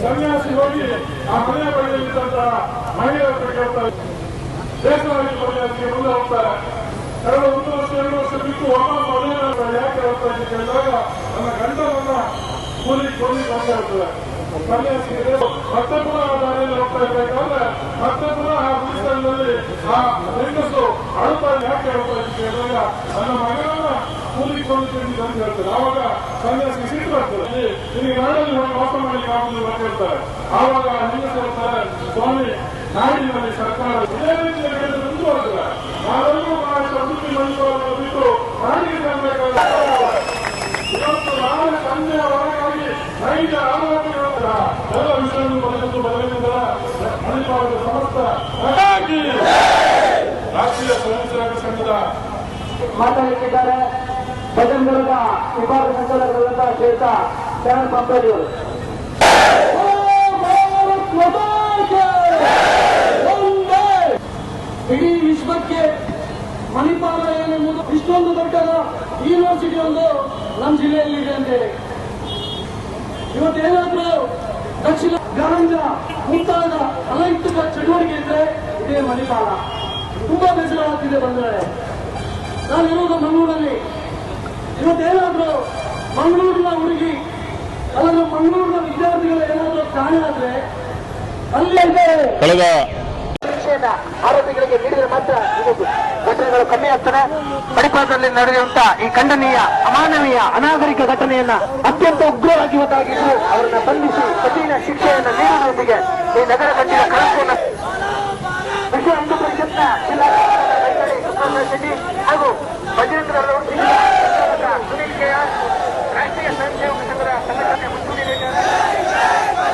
ಸನ್ಯಾಸಿ ಹೋಗಿ ಆ ಮನೆಯ ಬಳಿಯಲ್ಲಿದ್ದಂತಹ ಮಹಿಳೆಯರ ಬಗ್ಗೆ ಕೇಳ್ತಾರೆ ದೇಶವಾಗಿ ಸನ್ಯಾಸಿಗೆ ಮುಂದೆ ಹೋಗ್ತಾರೆ. ಕಳೆದ ಒಂದು ವರ್ಷ, ಎರಡು ವರ್ಷ ಬಿಟ್ಟು ಒಬ್ಬ ಮನೆಯ ಯಾಕೆ ಹೋಗ್ತಾ ಇದ್ದೀವಿ ಕೇಳಿದಾಗ ನನ್ನ ಗಂಡನನ್ನ ಕೂಲಿ ಕೂಲಿ ಅಂತ ಹೇಳ್ತಾರೆ ಸನ್ಯಾಸಿಗೆ ಮತ್ತೆ ಪುನಃ ಆ ದಾರಿಯಲ್ಲಿ ಹೋಗ್ತಾ ಇರ್ಬೇಕಾದ್ರೆ ಮತ್ತೆ ಪುನಃ ಆ ಗುಡಿಸಲಿನಲ್ಲಿ ಆ ಹೆಂಗಸು ಅಳುತ್ತಾ ಯಾಕೆ ಹೇಳ್ತಾ ಇದ್ದೀವಿ ಕೇಳಿದಾಗ ನನ್ನ ಮಗನನ್ನ ಕೂಲಿ ಕೊಂಡು ತಿಂದಿದ್ದು ಅಂತ ಹೇಳ್ತಾರೆ. ಆವಾಗ ಸನ್ಯಾಸಿ ಸಿಟ್ಟು ಬರ್ತದೆ. ನಿಮಗೆ ಹೋಗಿ ವಾಸ ಮಾಡಲಿಕ್ಕೆ ಆಗುದಿಲ್ಲ ಅಂತ ಹೇಳ್ತಾರೆ. ಆವಾಗ ನಿಮ್ಮ ಹೇಳ್ತಾರೆ, ಸ್ವಾಮಿ, ನಾಡಿನಲ್ಲಿ ಸರ್ಕಾರ ಇದೇ. ರೀತಿಯ ಹೇಳಿದ್ರೆ ಮುಂದುವರೆದಿಲ್ಲ ನಾವೆಲ್ಲರೂ ನಾಳೆ ಪ್ರಕೃತಿ ಮಂದಿರವನ್ನು ಬಿಟ್ಟು ನಾಡಿಗೆ ಬರಬೇಕಾದ್ರೆ ಇವತ್ತು ನಾಳೆ ಸಂಜೆಯ ಒಳಗಾಗಿ ನೈಜ ಆರೋಗ್ಯಗಳ ಎಲ್ಲ ವಿಷಯವನ್ನು ಬರೆದು ಬದಲಿನಿಂದ ಮಣಿಪಾಲದ ಸಮಸ್ತ ರಾಷ್ಟ್ರೀಯ ಸ್ವಯಂ ಸೇವಕ ಸಂಘದ ಮಾತನಾಡುತ್ತಿದ್ದಾರೆ ಭಜನ್ಗಳನ್ನ ವಿಭಾಗ ಸಂಚಾಲಕರಾದಂತಹ ಶ್ರೇಷ್ಠ ಶರಣ್ ಪಂಪೇರಿ ಅವರು ಇಡೀ ವಿಶ್ವಕ್ಕೆ ಮಣಿಪಾಲ ಏನೆಂಬುದು ಇಷ್ಟೊಂದು ದೊಡ್ಡ ಯೂನಿವರ್ಸಿಟಿ ಒಂದು ನಮ್ಮ ಜಿಲ್ಲೆಯಲ್ಲಿ ಇದೆ ಅಂತ ಹೇಳಿ. ಇವತ್ತೇನಾದ್ರೂ ದಕ್ಷಿಣ ಗಾಂಜಾ ಮುಂತಾದ ಅನೈತಿಕ ಚಟುವಟಿಕೆ ಇದ್ರೆ ಇದೇ ಮಣಿಪಾಲ. ತುಂಬಾ ಬೇಜರಾಗ್ತಿದೆ ಬಂದ್ರೆ ನಾನು ನಾನಿರೋದು ಮಂಗಳೂರಲ್ಲಿ ಇವತ್ತೇನಾದ್ರೂ ಮಂಗಳೂರಿನ ಹುಡುಗಿ ಅದನ್ನು ಮಂಗಳೂರಿನ ವಿದ್ಯಾರ್ಥಿಗಳು ಏನಾದರೂ ಕಾಣೆ ಆದ್ರೆ ಅಲ್ಲಿ ಕಳೆದ ಶಿಕ್ಷೆಯನ್ನ ಆರೋಪಿಗಳಿಗೆ ನೀಡಿದರೆ ಮಾತ್ರ ಇದು ಘಟನೆಗಳು ಕಮ್ಮಿ ಆಗ್ತದೆ ಮಣಿಪಾಲದಲ್ಲಿ ನಡೆಯುವಂತ ಈ ಖಂಡನೀಯ ಅಮಾನವೀಯ ಅನಾಗರಿಕ ಘಟನೆಯನ್ನ ಅತ್ಯಂತ ಉಗ್ರವಾಗಿ ಇವತ್ತಾಗಿದ್ದು ಅವರನ್ನ ಬಂಧಿಸಿ ಕಠಿಣ ಶಿಕ್ಷೆಯನ್ನು ನೀಡುವುದರೊಂದಿಗೆ ಈ ನಗರ ಖಂಡಿನ ಕಳಂಕವನ್ನು ವಿಶ್ವ ಹಿಂದೂ ಪರಿಷತ್ನ ಜಿಲ್ಲಾ ಸುಬ್ರಹ್ಮಣ್ಯ ಶೆಟ್ಟಿ ಹಾಗೂ ಬಜರಂಗ ಸುನೀಲ್ ಕೆ ಆರ್ ರಾಷ್ಟ್ರೀಯ ಸ್ವಯಂ ಸೇವಕ ಸಂಘದ ಸಂಘಟನೆ ಮುಂಚೂಣಿಯಲ್ಲಿದ್ದಾರೆ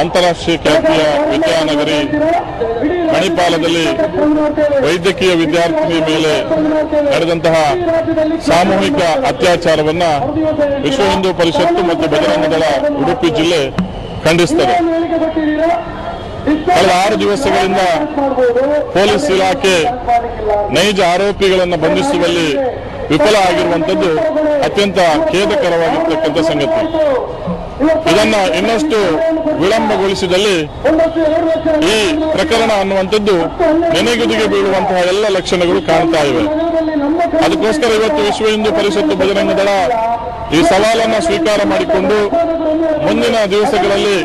ಅಂತಾರಾಷ್ಟ್ರೀಯ ಖ್ಯಾತಿಯ ವಿದ್ಯಾನಗರಿ ಮಣಿಪಾಲದಲ್ಲಿ ವೈದ್ಯಕೀಯ ವಿದ್ಯಾರ್ಥಿನಿ ಮೇಲೆ ನಡೆದಂತಹ ಸಾಮೂಹಿಕ ಅತ್ಯಾಚಾರವನ್ನ ವಿಶ್ವ ಹಿಂದೂ ಪರಿಷತ್ತು ಮತ್ತು ಬಜರಂಗದಳ ಉಡುಪಿ ಜಿಲ್ಲೆ ಖಂಡಿಸುತ್ತದೆ. ಕಳೆದ ಆರು ದಿವಸಗಳಿಂದ ಪೊಲೀಸ್ ಇಲಾಖೆ ನೈಜ ಆರೋಪಿಗಳನ್ನು ಬಂಧಿಸುವಲ್ಲಿ ವಿಫಲ ಆಗಿರುವಂತದ್ದು ಅತ್ಯಂತ ಖೇದಕರವಾಗಿರ್ತಕ್ಕಂಥ ಸಂಗತಿ. ಇದನ್ನ ಇನ್ನಷ್ಟು ವಿಳಂಬಗೊಳಿಸಿದಲ್ಲಿ ಈ ಪ್ರಕರಣ ಅನ್ನುವಂಥದ್ದು ನೆನೆಗುದಿಗೆ ಬೀಳುವಂತಹ ಎಲ್ಲ ಲಕ್ಷಣಗಳು ಕಾಣ್ತಾ ಇವೆ. ಅದಕ್ಕೋಸ್ಕರ ಇವತ್ತು ವಿಶ್ವ ಹಿಂದೂ ಪರಿಷತ್ತು ಬಜರಂಗ ದಳ ಈ ಸವಾಲನ್ನ ಸ್ವೀಕಾರ ಮಾಡಿಕೊಂಡು ಮುಂದಿನ ದಿವಸಗಳಲ್ಲಿ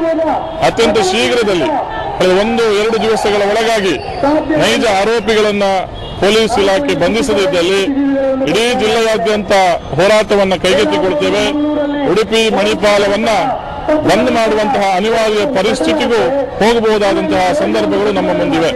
ಅತ್ಯಂತ ಶೀಘ್ರದಲ್ಲಿ ಕಳೆದ ಒಂದು, ಎರಡು ದಿವಸಗಳ ಒಳಗಾಗಿ ನೈಜ ಆರೋಪಿಗಳನ್ನ ಪೊಲೀಸ್ ಇಲಾಖೆ ಬಂಧಿಸದಿದ್ದಲ್ಲಿ ಇಡೀ ಜಿಲ್ಲೆಯಾದ್ಯಂತ ಹೋರಾಟವನ್ನು ಕೈಗೆತ್ತಿಕೊಳ್ತೇವೆ. ಉಡುಪಿ ಮಣಿಪಾಲವನ್ನ ಬಂದ್ ಮಾಡುವಂತಹ ಅನಿವಾರ್ಯ ಪರಿಸ್ಥಿತಿಗೂ ಹೋಗಬಹುದಾದಂತಹ ಸಂದರ್ಭಗಳು ನಮ್ಮ ಮುಂದಿವೆ.